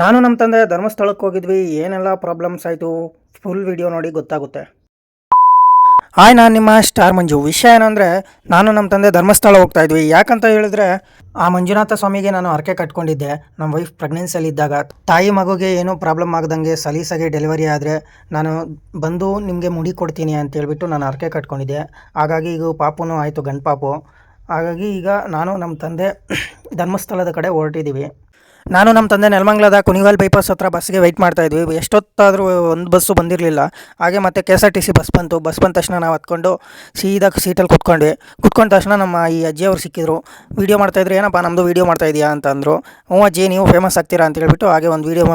ನಾನು ನಮ್ಮ ತಂದೆ ಧರ್ಮಸ್ಥಳಕ್ಕೆ ಹೋಗಿದ್ವಿ, ಏನೆಲ್ಲ ಪ್ರಾಬ್ಲಮ್ಸ್ ಆಯಿತು ಫುಲ್ ವಿಡಿಯೋ ನೋಡಿ ಗೊತ್ತಾಗುತ್ತೆ. ಹಾಯ್ ನಾನು ನಿಮ್ಮ ಸ್ಟಾರ್ ಮಂಜು. ವಿಷಯ ಏನಂದರೆ, ನಾನು ನಮ್ಮ ತಂದೆ ಧರ್ಮಸ್ಥಳ ಹೋಗ್ತಾ ಇದ್ವಿ. ಯಾಕಂತ ಹೇಳಿದ್ರೆ, ಆ ಮಂಜುನಾಥ ಸ್ವಾಮಿಗೆ ನಾನು ಹರಕೆ ಕಟ್ಕೊಂಡಿದ್ದೆ. ನಮ್ಮ ವೈಫ್ ಪ್ರೆಗ್ನೆನ್ಸಿಯಲ್ಲಿ ಇದ್ದಾಗ. ತಾಯಿ ಮಗುಗೆ ಏನೂ ಪ್ರಾಬ್ಲಮ್ ಆಗದಂಗೆ ಸಲೀಸಾಗಿ ಡೆಲಿವರಿ ಆದರೆ, ನಾನು ಬಂದು ನಿಮಗೆ ಮುಡಿ ಕೊಡ್ತೀನಿ ಅಂತ ಹೇಳ್ಬಿಟ್ಟು ನಾನು ಹರಕೆ ಕಟ್ಕೊಂಡಿದ್ದೆ. ಹಾಗಾಗಿ ಈಗ ಪಾಪುನೂ ಆಯಿತು ಗಂಡು ಹಾಗಾಗಿ ಈಗ ನಾನು ನಮ್ಮ ತಂದೆ ಧರ್ಮಸ್ಥಳದ ಕಡೆ ಹೊರಟಿದ್ದೀವಿ. ನಾನು ನಮ್ಮ ತಂದೆ ನೆಲಮಂಗ್ಲದ ಕುಣಿಗಲ್ ಬೈಪಾಸ್ ಹತ್ರ ಬಸ್ಗೆ ವೆಯ್ಟ್ ಮಾಡ್ತಾ ಇದ್ವಿ. ಎಷ್ಟೊತ್ತಾದರೂ ಒಂದು ಬಸ್ಸು ಬಂದಿರಲಿಲ್ಲ. ಹಾಗೆ ಮತ್ತೆ K S R T C bus ಬಂತು. ಬಸ್ ಬಂದ ತಕ್ಷಣ ನಾವು ಹತ್ಕೊಂಡು ಸೀದಾ ಸೀಟಲ್ಲಿ ಕುತ್ಕೊಂಡ್ವಿ. ಕುತ್ಕೊಂಡ ತಕ್ಷಣ ನಮ್ಮ ಈ ಅಜ್ಜಿಯವರು ಸಿಕ್ಕಿದ್ರು. ವೀಡಿಯೋ ಮಾಡ್ತಾಯಿದ್ರು ಏನಪ್ಪ ನಮ್ಮದು ವೀಡಿಯೋ ಮಾಡ್ತಾ ಇದೆಯಾ? ಅಂತ ಅಂದರು. ಹ್ಞೂ ಅಜ್ಜಿ, ನೀವು ಫೇಮಸ್ ಆಗ್ತೀರಾ? ಅಂತ ಹೇಳ್ಬಿಟ್ಟು ಹಾಗೆ ಒಂದು ವೀಡಿಯೋ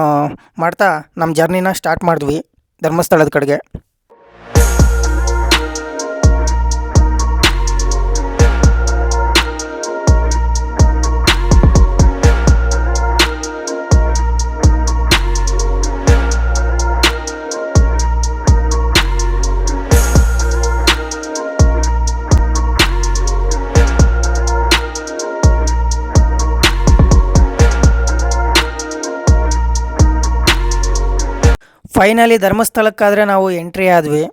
ಮಾಡ್ತಾ ನಮ್ಮ ಜರ್ನಿನ ಸ್ಟಾರ್ಟ್ ಮಾಡಿದ್ವಿ ಧರ್ಮಸ್ಥಳದ ಕಡೆಗೆ. ಫೈನಲಿ ಧರ್ಮಸ್ಥಳಕ್ಕಾದರೆ ನಾವು ಎಂಟ್ರಿ ಆದ್ವಿ.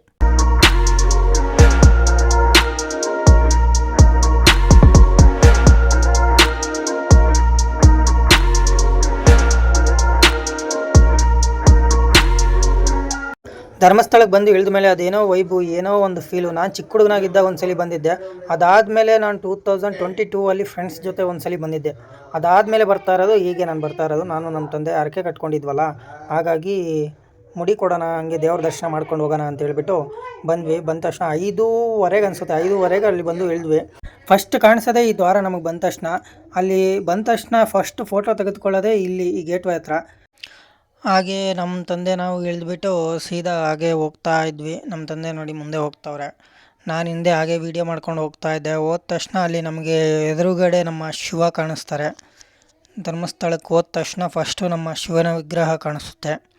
ಧರ್ಮಸ್ಥಳಕ್ಕೆ ಬಂದು ಇಳಿದ ಮೇಲೆ ಅದೇನೋ ವೈಬು, ಏನೋ ಒಂದು ಫೀಲು ನಾನು ಚಿಕ್ಕ ಹುಡುಗನಾಗಿದ್ದಾಗ ಒಂದು ಸಲ ಬಂದಿದ್ದೆ. ಅದಾದಮೇಲೆ ನಾನು ಟೂ ತೌಸಂಡ್ ಟ್ವೆಂಟಿ ಟೂ ಅಲ್ಲಿ ಫ್ರೆಂಡ್ಸ್ ಜೊತೆ ಒಂದು ಸಲ ಬಂದಿದ್ದೆ. ಅದಾದಮೇಲೆ ಬರ್ತಾ ಇರೋದು, ಹೀಗೆ ನಾನು ಬರ್ತಾ ಇರೋದು. ನಾನು ನಮ್ಮ ತಂದೆ ಹರಕೆ ಕಟ್ಕೊಂಡಿದ್ವಲ್ಲ. ಹಾಗಾಗಿ ಮುಡಿ ಕೊಡೋಣ, ಹಂಗೆ ದೇವ್ರ ದರ್ಶನ ಮಾಡ್ಕೊಂಡು ಹೋಗೋಣ ಅಂತ ಹೇಳಿಬಿಟ್ಟು ಬಂದ್ವಿ. ಬಂದ ತಕ್ಷಣ ಐದೂವರೆಗೆ ಅನಿಸುತ್ತೆ. ಐದೂವರೆಗೆ ಅಲ್ಲಿ ಬಂದು ಇಳಿದ್ವಿ. ಫಸ್ಟ್ ಕಾಣಿಸೋದೇ ಈ ದ್ವಾರ ನಮಗೆ ಬಂದ ತಕ್ಷಣ. ಅಲ್ಲಿ ಬಂದ ತಕ್ಷಣ ಫಸ್ಟ್ ಫೋಟೋ ತೆಗೆದುಕೊಳ್ಳೋದೇ ಇಲ್ಲಿ ಈ ಗೇಟ್ವೇ ಹತ್ರ. ಹಾಗೆ ನಮ್ಮ ತಂದೆ ನಾವು ಇಳಿದ್ಬಿಟ್ಟು ಸೀದಾ ಹಾಗೆ ಹೋಗ್ತಾ ಇದ್ವಿ. ನಮ್ಮ ತಂದೆ ನೋಡಿ ಮುಂದೆ ಹೋಗ್ತಾವ್ರೆ. ನಾನು ಹಿಂದೆ ಹಾಗೆ ವೀಡಿಯೋ ಮಾಡ್ಕೊಂಡು ಹೋಗ್ತಾ ಇದ್ದೆ. ಹೋದ ತಕ್ಷಣ ಅಲ್ಲಿ ನಮಗೆ ಎದುರುಗಡೆ ನಮ್ಮ ಶಿವ ಕಾಣಿಸ್ತಾರೆ. ಧರ್ಮಸ್ಥಳಕ್ಕೆ ಹೋದ ತಕ್ಷಣ ಫಸ್ಟು ನಮ್ಮ ಶಿವನ ವಿಗ್ರಹ ಕಾಣಿಸುತ್ತೆ.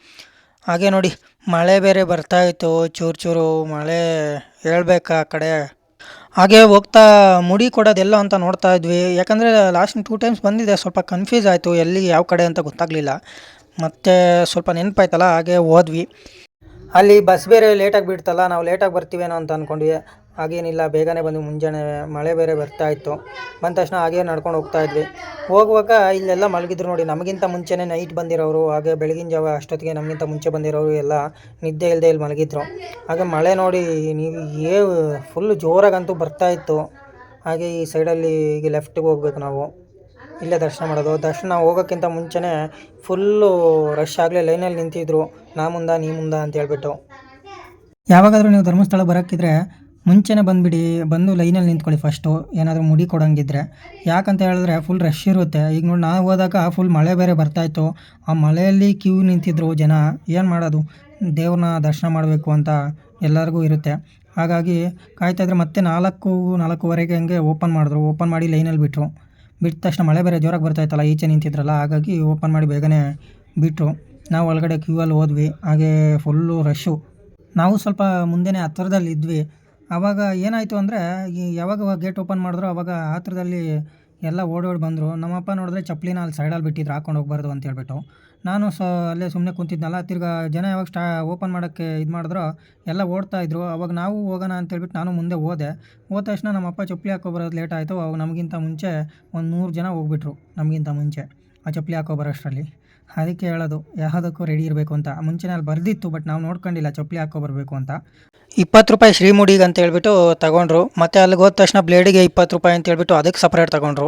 ಹಾಗೆ ನೋಡಿ, ಮಳೆ ಬೇರೆ ಬರ್ತಾ ಇತ್ತು, ಚೂರು ಚೂರು ಮಳೆ ಹೇಳ್ಬೇಕಾ ಆ ಕಡೆ. ಹಾಗೆ ಹೋಗ್ತಾ ಮುಡಿ ಕೊಡೋದೆಲ್ಲ ಅಂತ ನೋಡ್ತಾ ಇದ್ವಿ. ಯಾಕಂದರೆ ಲಾಸ್ಟ್ ಟೂ ಟೈಮ್ಸ್ ಬಂದಿದೆ, ಸ್ವಲ್ಪ ಕನ್ಫ್ಯೂಸ್ ಆಯಿತು, ಎಲ್ಲಿ ಯಾವ ಕಡೆ ಅಂತ ಗೊತ್ತಾಗಲಿಲ್ಲ. ಮತ್ತು ಸ್ವಲ್ಪ ನೆನಪಾಯ್ತಲ್ಲ, ಹಾಗೆ ಹೋದ್ವಿ. ಅಲ್ಲಿ ಬಸ್ ಬೇರೆ ಲೇಟಾಗಿ ಬಿಡ್ತಲ್ಲ ನಾವು ಲೇಟಾಗಿ ಬರ್ತೀವೇನೋ ಅಂತ ಅಂದ್ಕೊಂಡ್ವಿ ಹಾಗೇನಿಲ್ಲ, ಬೇಗನೆ ಬಂದು ಮುಂಜಾನೆ ಮಳೆ ಬೇರೆ ಬರ್ತಾ ಇತ್ತು. ಬಂದ ತಕ್ಷಣ ಹಾಗೆ ನಡ್ಕೊಂಡು ಹೋಗ್ತಾ ಇದ್ವಿ. ಹೋಗುವಾಗ ಇಲ್ಲೆಲ್ಲ ಮಲಗಿದ್ರು ನೋಡಿ, ನಮಗಿಂತ ಮುಂಚೆನೇ ನೈಟ್ ಬಂದಿರೋರು, ಹಾಗೆ ಬೆಳಗಿನ ಜಾವ ಅಷ್ಟೊತ್ತಿಗೆ ನಮಗಿಂತ ಮುಂಚೆ ಬಂದಿರೋರು ಎಲ್ಲ ನಿದ್ದೆ ಇಲ್ಲದೆ ಇಲ್ಲಿ ಮಲಗಿದ್ರು. ಹಾಗೆ ಮಳೆ ನೋಡಿ ನೀವು ಏ ಫುಲ್ ಜೋರಾಗಂತೂ ಬರ್ತಾ ಇತ್ತು. ಹಾಗೆ ಈ ಸೈಡಲ್ಲಿ ಈಗ ಲೆಫ್ಟಿಗೆ ಹೋಗ್ಬೇಕು ನಾವು. ಇಲ್ಲೇ ದರ್ಶನ ಮಾಡೋದು. ದರ್ಶನ ಹೋಗೋಕ್ಕಿಂತ ಮುಂಚೆನೇ ಫುಲ್ಲು ರಶ್ ಆಗಲೇ ಲೈನಲ್ಲಿ ನಿಂತಿದ್ರು. ನಾ ಮುಂದ, ನೀ ಮುಂದ ಅಂತ ಹೇಳ್ಬಿಟ್ಟು. ಯಾವಾಗಾದರೂ ನೀವು ಧರ್ಮಸ್ಥಳ ಬರೋಕ್ಕಿದ್ರೆ ಮುಂಚೆನೇ ಬಂದುಬಿಡಿ, ಬಂದು ಲೈನಲ್ಲಿ ನಿಂತ್ಕೊಳ್ಳಿ ಫಸ್ಟು ಏನಾದರೂ ಮುಡಿ ಕೊಡೋಂಗಿದ್ರೆ. ಯಾಕಂತ ಹೇಳಿದ್ರೆ ಫುಲ್ ರಶ್ ಇರುತ್ತೆ. ಈಗ ನೋಡಿ ನಾವು ಹೋದಾಗ ಫುಲ್ ಮಳೆ ಬೇರೆ ಬರ್ತಾಯಿತ್ತು ಆ ಮಳೆಯಲ್ಲಿ ಕ್ಯೂ ನಿಂತಿದ್ರು ಜನ. ಏನು ಮಾಡೋದು? ದೇವ್ರನ್ನ ದರ್ಶನ ಮಾಡಬೇಕು ಅಂತ ಎಲ್ಲರಿಗೂ ಇರುತ್ತೆ. ಹಾಗಾಗಿ ಕಾಯ್ತಾಯಿದ್ರೆ ಮತ್ತೆ ನಾಲ್ಕು, ನಾಲ್ಕೂವರೆಗೆ ಹಂಗೆ ಓಪನ್ ಮಾಡಿದ್ರು. ಓಪನ್ ಮಾಡಿ ಲೈನಲ್ಲಿ ಬಿಟ್ಟರು ಬಿಟ್ಟ ತಕ್ಷಣ ಮಳೆ ಬೇರೆ ಜೋರಾಗಿ ಬರ್ತಾಯಿತ್ತಲ್ಲ ಈಚೆ ನಿಂತಿದ್ರಲ್ಲ, ಹಾಗಾಗಿ ಓಪನ್ ಮಾಡಿ ಬೇಗನೆ ಬಿಟ್ಟರು ನಾವು ಒಳಗಡೆ ಕ್ಯೂ ಅಲ್ಲಿ ಹೋದ್ವಿ. ಹಾಗೆ ಫುಲ್ಲು ರಶ್ಶು ನಾವು ಸ್ವಲ್ಪ ಮುಂದೆನೇ ಹತ್ತಿರದಲ್ಲಿ ಇದ್ವಿ. ಆವಾಗ ಏನಾಯಿತು ಅಂದರೆ, ಈ ಯಾವಾಗ ಗೇಟ್ ಓಪನ್ ಮಾಡಿದ್ರು ಆವಾಗ ಹತ್ರದಲ್ಲಿ ಎಲ್ಲ ಓಡೋಡಿ ಬಂದರು. ನಮ್ಮಪ್ಪ ನೋಡಿದ್ರೆ ಚಪ್ಪಲಿನ ಅಲ್ಲಿ ಸೈಡಲ್ಲಿ ಬಿಟ್ಟಿದ್ರು, ಹಾಕೊಂಡು ಹೋಗ್ಬಾರ್ದು ಅಂತ ಹೇಳ್ಬಿಟ್ಟು. ನಾನು ಸೊ, ಅಲ್ಲೇ ಸುಮ್ಮನೆ ಕುಂತಿದ್ನಲ್ಲ, ತಿರ್ಗಾ ಜನ ಯಾವಾಗ ಸ್ಟಾ ಓಪನ್ ಮಾಡೋಕ್ಕೆ ಇದು ಮಾಡಿದ್ರೋ ಎಲ್ಲ ಓಡ್ತಾ ಇದ್ರು. ಅವಾಗ ನಾವು ಹೋಗೋಣ ಅಂತ ಹೇಳ್ಬಿಟ್ಟು ನಾನು ಮುಂದೆ ಹೋದೆ. ಹೋದ ತಕ್ಷಣ ನಮ್ಮಪ್ಪ ಚಪ್ಪಲಿ ಹಾಕೋ ಬರೋದು ಲೇಟ್ ಆಯಿತು. ಅವಾಗ ನಮಗಿಂತ ಮುಂಚೆ ಒಂದು ನೂರು ಜನ ಹೋಗ್ಬಿಟ್ರು ನಮಗಿಂತ ಮುಂಚೆ, ಆ ಚಪ್ಪಲಿ ಹಾಕೋ ಬರೋಷ್ಟರಲ್ಲಿ. ಅದಕ್ಕೆ ಹೇಳೋದು, ಯಾವುದಕ್ಕೂ ರೆಡಿ ಇರಬೇಕು ಅಂತ. ಮುಂಚೆನೇ ಅಲ್ಲಿ ಬರ್ದಿತ್ತು ಬಟ್ ನಾವು ನೋಡ್ಕೊಂಡಿಲ್ಲ, ಚಪ್ಪಲಿ ಹಾಕೋ ಬರಬೇಕು ಅಂತ. ಇಪ್ಪತ್ತು ರೂಪಾಯಿ ಶ್ರೀಮುಡಿಗೆ ಅಂತ ಹೇಳ್ಬಿಟ್ಟು ತಗೊಂಡ್ರು. ಮತ್ತು ಅಲ್ಲಿಗೆ ಹೋದ ತಕ್ಷಣ ಬ್ಲೇಡಿಗೆ ಇಪ್ಪತ್ತು ರೂಪಾಯಿ ಅಂತ ಹೇಳ್ಬಿಟ್ಟು ಅದಕ್ಕೆ ಸಪ್ರೇಟ್ ತಗೊಂಡ್ರು.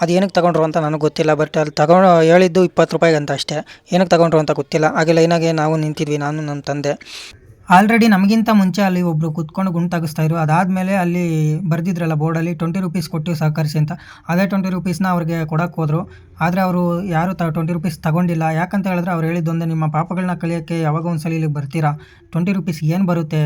ಅದು ಏನಕ್ಕೆ ತಗೊಂಡ್ರು ಅಂತ ನನಗೆ ಗೊತ್ತಿಲ್ಲ ಬಟ್ ಅಲ್ಲಿ ತಗೊಂಡು, ಹೇಳಿದ್ದು ಇಪ್ಪತ್ತು ರೂಪಾಯಿಗೆ ಅಂತ ಅಷ್ಟೇ. ಏನಕ್ಕೆ ತಗೊಂಡ್ರು ಅಂತ ಗೊತ್ತಿಲ್ಲ. ಹಾಗೆ ಲೈನಾಗೆ ನಾವು ನಿಂತಿದ್ವಿ, ನಾನು ನಮ್ಮ ತಂದೆ. ಆಲ್ರೆಡಿ ನಮಗಿಂತ ಮುಂಚೆ ಅಲ್ಲಿ ಒಬ್ಬರು ಕುತ್ಕೊಂಡು ಗುಂಡು ತೆಗಿಸ್ತಾ ಇದ್ರು. ಅದಾದಮೇಲೆ ಅಲ್ಲಿ ಬರೆದಿದ್ರಲ್ಲ ಬೋರ್ಡಲ್ಲಿ ಟ್ವೆಂಟಿ ರುಪೀಸ್ ಕೊಟ್ಟು ಸಹಕರಿಸಿ ಅಂತ. ಅದೇ ಟ್ವೆಂಟಿ ರುಪೀಸ್ನ ಅವ್ರಿಗೆ ಕೊಡೋಕೆ ಹೋದರು. ಆದರೆ ಅವರು ಯಾರು ತ ಟ್ವೆಂಟಿ ರುಪೀಸ್ ತಗೊಂಡಿಲ್ಲ. ಯಾಕಂತ ಹೇಳಿದ್ರೆ ಅವ್ರು ಹೇಳಿದ್ದೊಂದು, ನಿಮ್ಮ ಪಾಪಗಳನ್ನ ಕಲಿಯೋಕ್ಕೆ ಯಾವಾಗ ಒಂದು ಸಲ ಇಲ್ಲಿಗೆ ಬರ್ತೀರಾ? ಟ್ವೆಂಟಿ ರುಪೀಸ್ ಏನು ಬರುತ್ತೆ?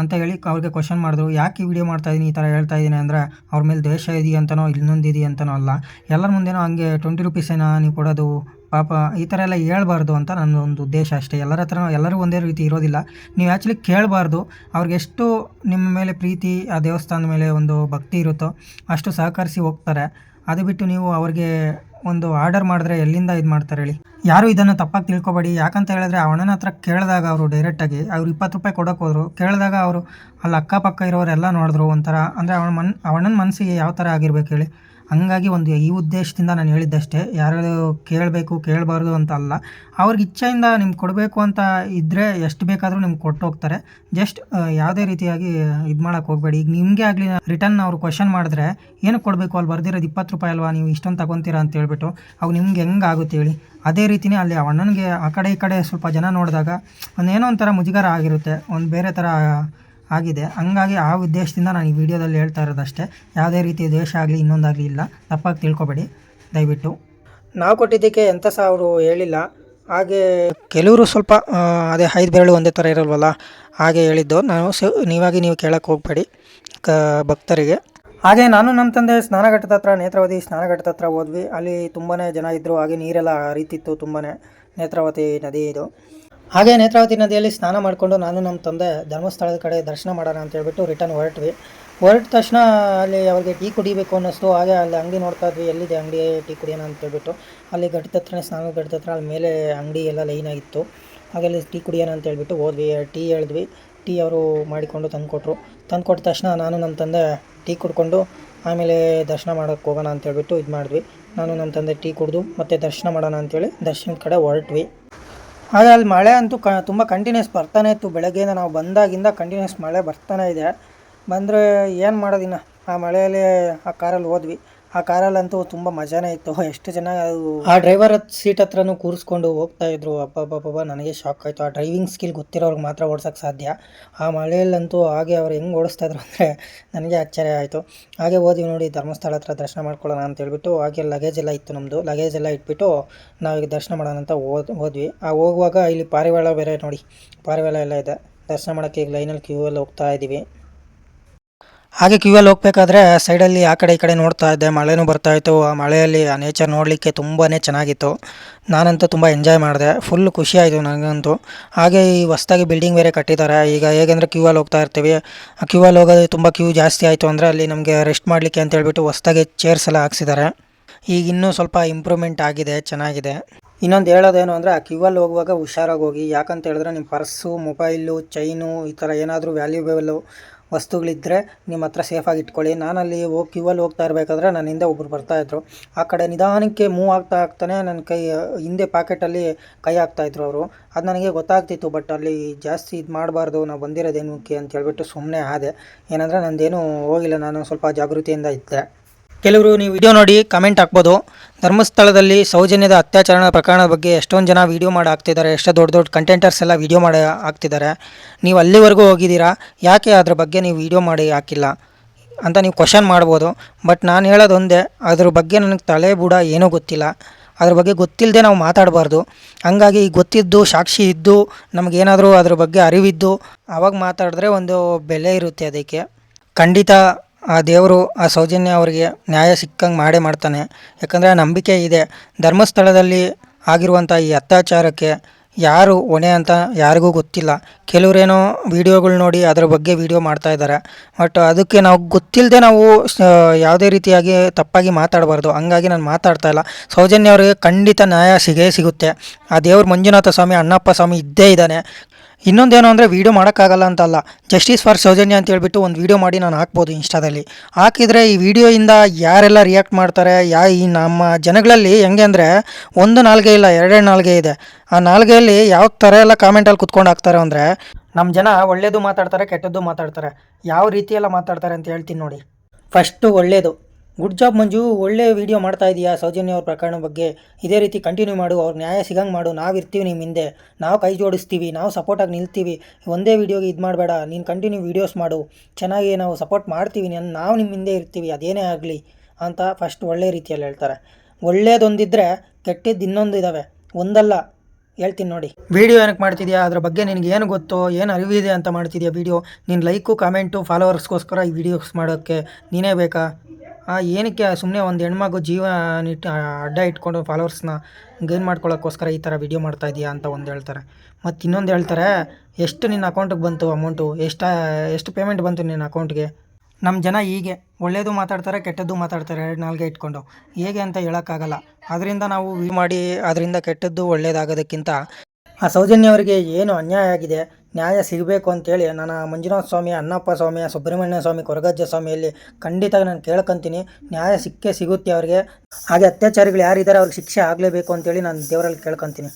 ಅಂತ ಹೇಳಿ ಅವ್ರಿಗೆ ಕ್ವಶನ್ ಮಾಡಿದ್ರು. ಯಾಕೆ ಈ ವಿಡಿಯೋ ಮಾಡ್ತಾ ಇದ್ದೀನಿ ಈ ಥರ ಹೇಳ್ತಾ ಇದ್ದೀನಿ ಅಂದರೆ ಅವ್ರ ಮೇಲೆ ದ್ವೇಷ ಇದೆಯಂತನೋ ಇನ್ನೊಂದು ಇದೆಯಂತನೋ ಅಲ್ಲ. ಎಲ್ಲರ ಮುಂದೆನೋ ಹಂಗೆ ಟ್ವೆಂಟಿ ರುಪೀಸೇನಾ ನೀವು ಕೊಡೋದು? ಪಾಪ ಈ ಥರ ಎಲ್ಲ ಹೇಳ್ಬಾರ್ದು ಅಂತ ನನ್ನ ಒಂದು ಉದ್ದೇಶ ಅಷ್ಟೇ. ಎಲ್ಲರ ಹತ್ರ ಎಲ್ಲರೂ ಒಂದೇ ರೀತಿ ಇರೋದಿಲ್ಲ. ನೀವು ಆ್ಯಕ್ಚುಲಿ ಕೇಳಬಾರ್ದು. ಅವ್ರಿಗೆ ಎಷ್ಟು ನಿಮ್ಮ ಮೇಲೆ ಪ್ರೀತಿ, ಆ ದೇವಸ್ಥಾನದ ಮೇಲೆ ಒಂದು ಭಕ್ತಿ ಇರುತ್ತೋ ಅಷ್ಟು ಸಹಕರಿಸಿ ಹೋಗ್ತಾರೆ. ಅದು ಬಿಟ್ಟು ನೀವು ಅವ್ರಿಗೆ ಒಂದು ಆರ್ಡರ್ ಮಾಡಿದ್ರೆ ಎಲ್ಲಿಂದ ಇದು ಮಾಡ್ತಾರೆ ಹೇಳಿ. ಯಾರು ಇದನ್ನು ತಪ್ಪಾಗಿ ತಿಳ್ಕೊಬೇಡಿ. ಯಾಕಂತ ಹೇಳಿದ್ರೆ ಅವಣ್ಣನ ಹತ್ರ ಕೇಳಿದಾಗ ಅವರು ಡೈರೆಕ್ಟಾಗಿ ಅವ್ರು ಇಪ್ಪತ್ತು ರೂಪಾಯಿ ಕೊಡೋಕೆ ಹೋದರು. ಕೇಳಿದಾಗ ಅವರು ಅಲ್ಲಿ ಅಕ್ಕಪಕ್ಕ ಇರೋರೆಲ್ಲ ನೋಡಿದ್ರು ಒಂಥರ. ಅಂದರೆ ಅವನ ಮನ್, ಅವಣ್ಣನ ಮನಸ್ಸಿಗೆ ಯಾವ ಥರ ಆಗಿರ್ಬೇಕು ಹೇಳಿ. ಹಂಗಾಗಿ ಒಂದು ಈ ಉದ್ದೇಶದಿಂದ ನಾನು ಹೇಳಿದ್ದಷ್ಟೇ. ಯಾರು ಕೇಳಬೇಕು, ಕೇಳಬಾರ್ದು ಅಂತ ಅಲ್ಲ. ಅವ್ರಿಗೆ ಇಚ್ಛೆಯಿಂದ ನಿಮ್ಗೆ ಕೊಡಬೇಕು ಅಂತ ಇದ್ದರೆ ಎಷ್ಟು ಬೇಕಾದರೂ ನಿಮ್ಗೆ ಕೊಟ್ಟು ಹೋಗ್ತಾರೆ. ಜಸ್ಟ್ ಯಾವುದೇ ರೀತಿಯಾಗಿ ಇದು ಮಾಡೋಕ್ಕೆ ಹೋಗಬೇಡಿ. ಈಗ ನಿಮಗೆ ಆಗಲಿ ರಿಟರ್ನ್ ಅವ್ರು ಕ್ವಶನ್ ಮಾಡಿದ್ರೆ ಏನಕ್ಕೆ ಕೊಡಬೇಕು? ಅಲ್ಲಿ ಬರ್ದಿರೋದು ಇಪ್ಪತ್ತು ರೂಪಾಯಿ ಅಲ್ವಾ? ನೀವು ಇಷ್ಟೊಂದು ತಗೊತೀರಾ ಅಂತ ಹೇಳ್ಬಿಟ್ಟು ಅವು ನಿಮ್ಗೆ ಹೆಂಗೆ ಆಗುತ್ತೆ ಹೇಳಿ. ಅದೇ ರೀತಿಯೇ ಅಲ್ಲಿ ಅಣ್ಣನಿಗೆ ಆ ಕಡೆ ಈ ಕಡೆ ಸ್ವಲ್ಪ ಜನ ನೋಡಿದಾಗ ಒಂದೇನೋ ಒಂಥರ ಮುಜುಗರ ಆಗಿರುತ್ತೆ. ಒಂದು ಬೇರೆ ಥರ ಆಗಿದೆ. ಹಂಗಾಗಿ ಆ ಉದ್ದೇಶದಿಂದ ನಾನು ಈ ವಿಡಿಯೋದಲ್ಲಿ ಹೇಳ್ತಾ ಇರೋದಷ್ಟೇ. ಯಾವುದೇ ರೀತಿ ದ್ವೇಷ ಆಗಲಿ, ಇನ್ನೊಂದಾಗಲಿ ಇಲ್ಲ. ತಪ್ಪಾಗಿ ತಿಳ್ಕೊಬೇಡಿ. ದಯವಿಟ್ಟು. ನಾವು ಕೊಟ್ಟಿದ್ದಕ್ಕೆ ಎಂಥ ಸಹ ಅವರು ಹೇಳಿಲ್ಲ. ಹಾಗೆ ಕೆಲವರು ಸ್ವಲ್ಪ ಅದೇ ಐದು ಬೆರಳು ಒಂದೇ ಥರ ಇರಲ್ವಲ್ಲ? ಹಾಗೆ ಹೇಳಿದ್ದು. ನಾನು ಸ, ನೀವಾಗಿ ನೀವು ಕೇಳೋಕ್ಕೆ ಹೋಗಬೇಡಿ ಕ, ಭಕ್ತರಿಗೆ. ಹಾಗೆ ನಾನು ನಮ್ಮ ತಂದೆ ಸ್ನಾನಘಟ್ಟದ ಹತ್ರ, ನೇತ್ರಾವತಿ ಸ್ನಾನಘಟ್ಟದ ಹತ್ರ ಹೋದ್ವಿ. ಅಲ್ಲಿ ತುಂಬಾ ಜನ ಇದ್ದರು ಹಾಗೆ ನೀರೆಲ್ಲ ಹರಿತಿತ್ತು ತುಂಬಾ ನೇತ್ರಾವತಿ ನದಿ ಇದು. ಹಾಗೆ ನೇತ್ರಾವತಿ ನದಿಯಲ್ಲಿ ಸ್ನಾನ ಮಾಡಿಕೊಂಡು ನಾನು ನಮ್ಮ ತಂದೆ ಧರ್ಮಸ್ಥಳದ ಕಡೆ ದರ್ಶನ ಮಾಡೋಣ ಅಂತ ಹೇಳ್ಬಿಟ್ಟು ರಿಟರ್ನ್ ಹೊರಟ್ವಿ. ಹೊರಟ ತಕ್ಷಣ ಅಲ್ಲಿ ಅವ್ರಿಗೆ ಟೀ ಕುಡಿಬೇಕು ಅನ್ನಿಸ್ತು. ಹಾಗೆ ಅಲ್ಲಿ ಅಂಗಡಿ ನೋಡ್ತಾ ಇದ್ವಿ. ಎಲ್ಲಿದೆ ಅಂಗಡಿ? ಟೀ ಕುಡಿಯೋಣ ಅಂತ ಹೇಳ್ಬಿಟ್ಟು. ಅಲ್ಲಿ ಘಟ್ಟದ ಹತ್ರನೇ ಸ್ನಾನ ಘಟ್ಟದ ಹತ್ರ ಅಲ್ಲಿ ಮೇಲೆ ಅಂಗಡಿ ಎಲ್ಲ ಲೈನ್ ಆಗಿತ್ತು. ಹಾಗೆ ಅಲ್ಲಿ ಟೀ ಕುಡಿಯೋಣ ಅಂತ ಹೇಳ್ಬಿಟ್ಟು ಹೋದ್ವಿ. ಟೀ ಹೇಳಿದ್ವಿ. ಟೀ ಅವರು ಮಾಡಿಕೊಂಡು ತಂದುಕೊಟ್ರು. ತಂದುಕೊಟ್ಟ ತಕ್ಷಣ ನಾನು ನಮ್ಮ ತಂದೆ ಟೀ ಕುಡ್ಕೊಂಡು ಆಮೇಲೆ ದರ್ಶನ ಮಾಡೋಕ್ಕೆ ಹೋಗೋಣ ಅಂತ ಹೇಳ್ಬಿಟ್ಟು ಇದು ಮಾಡಿದ್ವಿ ನಾನು ನಮ್ಮ ತಂದೆ ಟೀ ಕುಡಿದು ಮತ್ತು ದರ್ಶನ ಮಾಡೋಣ ಅಂತೇಳಿ ದರ್ಶನದ ಕಡೆ ಹೊರಟ್ವಿ. ಹಾಗೆ ಅಲ್ಲಿ ಮಳೆ ಅಂತೂ ಕ ತುಂಬ ಕಂಟಿನ್ಯೂಸ್ ಬರ್ತಾನೆ ಇತ್ತು. ಬೆಳಗ್ಗೆಯಿಂದ ನಾವು ಬಂದಾಗಿಂದ ಕಂಟಿನ್ಯೂಸ್ ಮಳೆ ಬರ್ತಾನೆ ಇದೆ. ಬಂದರೆ ಏನು ಮಾಡೋದಿನ್ನ? ಆ ಮಳೆಯಲ್ಲಿ ಆ ಕಾರಲ್ಲಿ ಹೋದ್ವಿ. ಆ ಕಾರಲ್ಲಂತೂ ತುಂಬ ಮಜಾನೇ ಇತ್ತು. ಎಷ್ಟು ಜನ ಆ ಡ್ರೈವರ್ ಸೀಟ್ ಹತ್ರನೂ ಕೂರಿಸ್ಕೊಂಡು ಹೋಗ್ತಾ ಇದ್ರು. ಅಬ್ಬಬ್ಬಬ್ಬ ನನಗೆ ಶಾಕ್ ಆಯಿತು. ಆ ಡ್ರೈವಿಂಗ್ ಸ್ಕಿಲ್ ಗೊತ್ತಿರೋರ್ಗೆ ಮಾತ್ರ ಓಡ್ಸೋಕ್ಕೆ ಸಾಧ್ಯ. ಆ ಮಳೆಯಲ್ಲಂತೂ ಹಾಗೆ ಅವ್ರು ಹೆಂಗೆ ಓಡಿಸ್ತಾ ಇದ್ರು ಅಂದರೆ ನನಗೆ ಆಶ್ಚರ್ಯ ಆಯಿತು. ಹಾಗೆ ಹೋದ್ವಿ ನೋಡಿ, ಧರ್ಮಸ್ಥಳ ಹತ್ರ ದರ್ಶನ ಮಾಡ್ಕೊಳ್ಳೋಣ ಅಂತ ಹೇಳ್ಬಿಟ್ಟು ಹಾಗೆ ಲಗೇಜ್ ಎಲ್ಲ ಇತ್ತು ನಮ್ಮದು ಲಗೇಜ್ ಎಲ್ಲ ಇಟ್ಬಿಟ್ಟು ನಾವೀಗ ದರ್ಶನ ಮಾಡೋಣ ಅಂತ ಹೋದ್, ಹೋದ್ವಿ. ಆ ಹೋಗುವಾಗ ಇಲ್ಲಿ ಪಾರಿವಾಳ ಬೇರೆ ನೋಡಿ. ಪಾರಿವಾಳ ಎಲ್ಲ ಇದೆ. ದರ್ಶನ ಮಾಡೋಕ್ಕೆ ಈಗ ಲೈನಲ್ಲಿ ಕ್ಯೂ ಅಲ್ಲಿ ಹೋಗ್ತಾ ಇದ್ದೀವಿ ಹಾಗೆ ಕ್ಯೂ ಅಲ್ಲಿ ಹೋಗ್ಬೇಕಾದ್ರೆ ಸೈಡಲ್ಲಿ ಆ ಕಡೆ ಈ ಕಡೆ ನೋಡ್ತಾ ಇದ್ದೆ. ಮಳೆನೂ ಬರ್ತಾ ಇತ್ತು. ಆ ಮಳೆಯಲ್ಲಿ ಆ ನೇಚರ್ ನೋಡಲಿಕ್ಕೆ ತುಂಬಾ ಚೆನ್ನಾಗಿತ್ತು. ನಾನಂತೂ ತುಂಬ ಎಂಜಾಯ್ ಮಾಡಿದೆ. ಫುಲ್ ಖುಷಿ ಆಯಿತು ನನಗಂತೂ ಹಾಗೆ ಈ ಹೊಸ್ದಾಗಿ ಬಿಲ್ಡಿಂಗ್ ಬೇರೆ ಕಟ್ಟಿದ್ದಾರೆ. ಈಗ ಹೇಗೆಂದರೆ ಕ್ಯೂ ಅಲ್ಲಿ ಹೋಗ್ತಾ ಇರ್ತೀವಿ. ಆ ಕ್ಯೂ ಅಲ್ಲಿ ಹೋಗೋದು ತುಂಬ ಕ್ಯೂ ಜಾಸ್ತಿ ಆಯಿತು ಅಂದರೆ ಅಲ್ಲಿ ನಮಗೆ ರೆಸ್ಟ್ ಮಾಡಲಿಕ್ಕೆ ಅಂತ ಹೇಳ್ಬಿಟ್ಟು ಹೊಸ್ದಾಗಿ ಚೇರ್ಸ್ ಎಲ್ಲ ಹಾಕ್ಸಿದ್ದಾರೆ. ಈಗ ಇನ್ನೂ ಸ್ವಲ್ಪ ಇಂಪ್ರೂವ್ಮೆಂಟ್ ಆಗಿದೆ, ಚೆನ್ನಾಗಿದೆ. ಇನ್ನೊಂದು ಹೇಳೋದೇನು ಅಂದರೆ ಆ ಕ್ಯೂ ಅಲ್ಲಿ ಹೋಗುವಾಗ ಹುಷಾರಾಗಿ ಹೋಗಿ. ಯಾಕಂತ ಹೇಳಿದ್ರೆ ನಿಮ್ಮ ಪರ್ಸು ಮೊಬೈಲು ಚೈನು ಈ ಥರ ಏನಾದರೂ ವ್ಯಾಲ್ಯೂಬೆಲ್ಲು ವಸ್ತುಗಳಿದ್ದರೆ ನಿಮ್ಮ ಹತ್ರ ಸೇಫಾಗಿ ಇಟ್ಕೊಳ್ಳಿ. ನಾನಲ್ಲಿ ಹೋಗಿ ಕ್ಯೂವಲ್ಲಿ ಹೋಗ್ತಾ ಇರಬೇಕಾದ್ರೆ ನನ್ನ ಹಿಂದೆ ಒಬ್ಬರು ಬರ್ತಾಯಿದ್ರು ಆ ಕಡೆ ನಿಧಾನಕ್ಕೆ ಮೂವ್ ಆಗ್ತಾ ಆಗ್ತಾನೆ ನನ್ನ ಕೈ, ಹಿಂದೆ ಪಾಕೆಟಲ್ಲಿ ಕೈ ಹಾಕ್ತಾಯಿದ್ರು ಅವರು. ಅದು ನನಗೆ ಗೊತ್ತಾಗ್ತಿತ್ತು ಬಟ್ ಅಲ್ಲಿ ಜಾಸ್ತಿ ಇದು ಮಾಡಬಾರ್ದು, ನಾವು ಬಂದಿರೋದೇನು ಮುಖ್ಯ ಅಂತ ಹೇಳ್ಬಿಟ್ಟು ಸುಮ್ಮನೆ ಆದೆ. ಏನಂದರೆ ನಂದೇನು ಹೋಗಿಲ್ಲ, ನಾನು ಸ್ವಲ್ಪ ಜಾಗೃತಿಯಿಂದ ಇದ್ದೆ. ಕೆಲವರು ನೀವು ವಿಡಿಯೋ ನೋಡಿ ಕಮೆಂಟ್ ಹಾಕ್ಬೋದು. ಧರ್ಮಸ್ಥಳದಲ್ಲಿ ಸೌಜನ್ಯದ ಅತ್ಯಾಚಾರ ಪ್ರಕರಣದ ಬಗ್ಗೆ ಎಷ್ಟೊಂದು ಜನ ವಿಡಿಯೋ ಮಾಡಿ ಹಾಕ್ತಿದ್ದಾರೆ, ಎಷ್ಟೋ ದೊಡ್ಡ ದೊಡ್ಡ ಕಂಟೆಂಟರ್ಸ್ ಎಲ್ಲ ವಿಡಿಯೋ ಮಾಡಿ ಹಾಕ್ತಿದ್ದಾರೆ. ನೀವು ಅಲ್ಲಿವರೆಗೂ ಹೋಗಿದ್ದೀರಾ? ಯಾಕೆ ಅದ್ರ ಬಗ್ಗೆ ನೀವು ವಿಡಿಯೋ ಮಾಡಿ ಹಾಕಿಲ್ಲ? ಅಂತ ನೀವು ಕ್ವಶನ್ ಮಾಡ್ಬೋದು. ಬಟ್ ನಾನು ಹೇಳೋದೊಂದೇ, ಅದ್ರ ಬಗ್ಗೆ ನನಗೆ ತಲೆ ಬುಡ ಏನೂ ಗೊತ್ತಿಲ್ಲ. ಅದ್ರ ಬಗ್ಗೆ ಗೊತ್ತಿಲ್ಲದೆ ನಾವು ಮಾತಾಡಬಾರ್ದು. ಹಂಗಾಗಿ ಗೊತ್ತಿದ್ದು, ಸಾಕ್ಷಿ ಇದ್ದು ನಮಗೇನಾದರೂ ಅದ್ರ ಬಗ್ಗೆ ಅರಿವಿದ್ದು ಆವಾಗ ಮಾತಾಡಿದ್ರೆ ಒಂದು ಬೆಲೆ ಇರುತ್ತೆ ಅದಕ್ಕೆ. ಖಂಡಿತ ಆ ದೇವರು ಆ ಸೌಜನ್ಯ ಅವರಿಗೆ ನ್ಯಾಯ ಸಿಕ್ಕಂಗೆ ಮಾಡೇ ಮಾಡ್ತಾನೆ. ಯಾಕಂದರೆ ನಂಬಿಕೆ ಇದೆ. ಧರ್ಮಸ್ಥಳದಲ್ಲಿ ಆಗಿರುವಂಥ ಈ ಅತ್ಯಾಚಾರಕ್ಕೆ ಯಾರು ಹೊಣೆ ಅಂತ ಯಾರಿಗೂ ಗೊತ್ತಿಲ್ಲ. ಕೆಲವರೇನೋ ವೀಡಿಯೋಗಳು ನೋಡಿ ಅದರ ಬಗ್ಗೆ ವೀಡಿಯೋ ಮಾಡ್ತಾ ಇದ್ದಾರೆ ಬಟ್ ಅದಕ್ಕೆ ನಾವು ಗೊತ್ತಿಲ್ಲದೆ ನಾವು ಯಾವುದೇ ರೀತಿಯಾಗಿ ತಪ್ಪಾಗಿ ಮಾತಾಡಬಾರ್ದು. ಹಂಗಾಗಿ ನಾನು ಮಾತಾಡ್ತಾ ಇಲ್ಲ. ಸೌಜನ್ಯ ಅವರಿಗೆ ಖಂಡಿತ ನ್ಯಾಯ ಸಿಗೇ ಸಿಗುತ್ತೆ. ಆ ದೇವ್ರು ಮಂಜುನಾಥ ಸ್ವಾಮಿ, ಅಣ್ಣಪ್ಪ ಸ್ವಾಮಿ ಇದ್ದೇ ಇದ್ದಾನೆ. ಇನ್ನೊಂದೇನು ಅಂದರೆ ವೀಡಿಯೋ ಮಾಡೋಕ್ಕಾಗಲ್ಲ ಅಂತಲ್ಲ. ಜಸ್ಟಿಸ್ ಫಾರ್ ಸೌಜನ್ಯ ಅಂತ ಹೇಳ್ಬಿಟ್ಟು ಒಂದು ವೀಡಿಯೋ ಮಾಡಿ ನಾನು ಹಾಕ್ಬೋದು ಇನ್ಸ್ಟಾದಲ್ಲಿ ಹಾಕಿದರೆ ಈ ವಿಡಿಯೋಯಿಂದ ಯಾರೆಲ್ಲ ರಿಯಾಕ್ಟ್ ಮಾಡ್ತಾರೆ, ಯಾ ಈ ನಮ್ಮ ಜನಗಳಲ್ಲಿ ಹೆಂಗೆ ಅಂದರೆ ಒಂದು ನಾಲ್ಗೆ ಇಲ್ಲ, ಎರಡೆರಡು ನಾಲ್ಗೆ ಇದೆ. ಆ ನಾಲ್ಗೆಯಲ್ಲಿ ಯಾವ ಥರ ಎಲ್ಲ ಕಾಮೆಂಟಲ್ಲಿ ಕುತ್ಕೊಂಡು ಹಾಕ್ತಾರೆ ಅಂದರೆ ನಮ್ಮ ಜನ ಒಳ್ಳೆಯದು ಮಾತಾಡ್ತಾರೆ, ಕೆಟ್ಟದ್ದು ಮಾತಾಡ್ತಾರೆ. ಯಾವ ರೀತಿಯೆಲ್ಲ ಮಾತಾಡ್ತಾರೆ ಅಂತ ಹೇಳ್ತೀನಿ ನೋಡಿ. ಫಸ್ಟು ಒಳ್ಳೇದು. Good job Manju. ಒಳ್ಳೆ ವಿಡಿಯೋ ಮಾಡ್ತಾ ಇದೀಯಾ? ಸೌಜನ್ಯ ಅವ್ರ ಪ್ರಕರಣ ಬಗ್ಗೆ. ಇದೇ ರೀತಿ ಕಂಟಿನ್ಯೂ ಮಾಡು. ಅವ್ರ ನ್ಯಾಯ ಸಿಗಂಗೆ ಮಾಡು. ನಾವು ಇರ್ತೀವಿ ನಿಮ್ಮ ಹಿಂದೆ. ನಾವು ಕೈ ಜೋಡಿಸ್ತೀವಿ. ನಾವು ಸಪೋರ್ಟಾಗಿ ನಿಲ್ತೀವಿ. ಒಂದೇ ವೀಡಿಯೋಗೆ ಇದು ಮಾಡಬೇಡ. ನೀನು ಕಂಟಿನ್ಯೂ ವೀಡಿಯೋಸ್ ಮಾಡು. ಚೆನ್ನಾಗಿ ನಾವು ಸಪೋರ್ಟ್ ಮಾಡ್ತೀವಿ. ನಾವು ನಿಮ್ಮ ಹಿಂದೆ ಇರ್ತೀವಿ. ಅದೇನೇ ಆಗಲಿ ಅಂತ ಫಸ್ಟ್ ಒಳ್ಳೆ ರೀತಿಯಲ್ಲಿ ಹೇಳ್ತಾರೆ. ಒಳ್ಳೇದೊಂದಿದ್ರೆ ಕೆಟ್ಟಿದ್ದು ಇನ್ನೊಂದು ಇದ್ದಾವೆ ಒಂದಲ್ಲ. ಹೇಳ್ತೀನಿ ನೋಡಿ. ವಿಡಿಯೋ ಏನಕ್ಕೆ ಮಾಡ್ತಿದ್ಯಾ? ಅದ್ರ ಬಗ್ಗೆ ನಿನಗೆ ಏನು ಗೊತ್ತೋ, ಏನು ಅರಿವಿದೆ ಅಂತ ಮಾಡ್ತಿದ್ಯಾ ವಿಡಿಯೋ ನಿನ್ನ ಲೈಕು ಕಾಮೆಂಟು ಫಾಲೋವರ್ಸ್ಗೋಸ್ಕರ ಈ ವಿಡಿಯೋಸ್ ಮಾಡೋಕ್ಕೆ ನೀನೇ ಬೇಕಾ? ಏನಕ್ಕೆ ಸುಮ್ಮನೆ ಒಂದು ಹೆಣ್ಮಗು ಜೀವ ನಿಟ್ಟು ಅಡ್ಡ ಇಟ್ಕೊಂಡು ಫಾಲೋವರ್ಸ್ನ ಗೇನ್ ಮಾಡ್ಕೊಳ್ಳೋಕ್ಕೋಸ್ಕರ ಈ ಥರ ವಿಡಿಯೋ ಮಾಡ್ತಾ ಇದೀಯಾ ಅಂತ ಒಂದು ಹೇಳ್ತಾರೆ. ಮತ್ತು ಇನ್ನೊಂದು ಹೇಳ್ತಾರೆ, ಎಷ್ಟು ನಿನ್ನ ಅಕೌಂಟಿಗೆ ಬಂತು ಅಮೌಂಟು ಎಷ್ಟು ಎಷ್ಟು ಪೇಮೆಂಟ್ ಬಂತು ನಿನ್ನ ಅಕೌಂಟ್ಗೆ ನಮ್ಮ ಜನ ಹೀಗೆ ಒಳ್ಳೆಯದು ಮಾತಾಡ್ತಾರೆ, ಕೆಟ್ಟದ್ದು ಮಾತಾಡ್ತಾರೆ, ಎರಡು ನಾಲ್ಗೆ ಇಟ್ಕೊಂಡು. ಹೇಗೆ ಅಂತ ಹೇಳೋಕ್ಕಾಗಲ್ಲ. ಅದರಿಂದ ನಾವು ವಿ ಮಾಡಿ ಅದರಿಂದ ಕೆಟ್ಟದ್ದು ಒಳ್ಳೆಯದಾಗೋದಕ್ಕಿಂತ ಆ ಸೌಜನ್ಯವರಿಗೆ ಏನು ಅನ್ಯಾಯ ಆಗಿದೆ ನ್ಯಾಯ ಸಿಗಬೇಕು ಅಂತೇಳಿ ನಾನು ಮಂಜುನಾಥ ಸ್ವಾಮಿ, ಅಣ್ಣಪ್ಪ ಸ್ವಾಮಿ, ಸುಬ್ರಹ್ಮಣ್ಯ ಸ್ವಾಮಿ, ಕೊರಗಜ್ಜ ಸ್ವಾಮಿಯಲ್ಲಿ ಖಂಡಿತ ನಾನು ಕೇಳ್ಕೊಂತೀನಿ. ನ್ಯಾಯ ಸಿಕ್ಕೇ ಸಿಗುತ್ತೆ ಅವ್ರಿಗೆ. ಹಾಗೆ ಅತ್ಯಾಚಾರಿಗಳು ಯಾರಿದ್ದಾರೆ ಅವ್ರಿಗೆ ಶಿಕ್ಷೆ ಆಗಲೇಬೇಕು ಅಂತೇಳಿ ನಾನು ದೇವರಲ್ಲಿ ಕೇಳ್ಕೊಂತೀನಿ.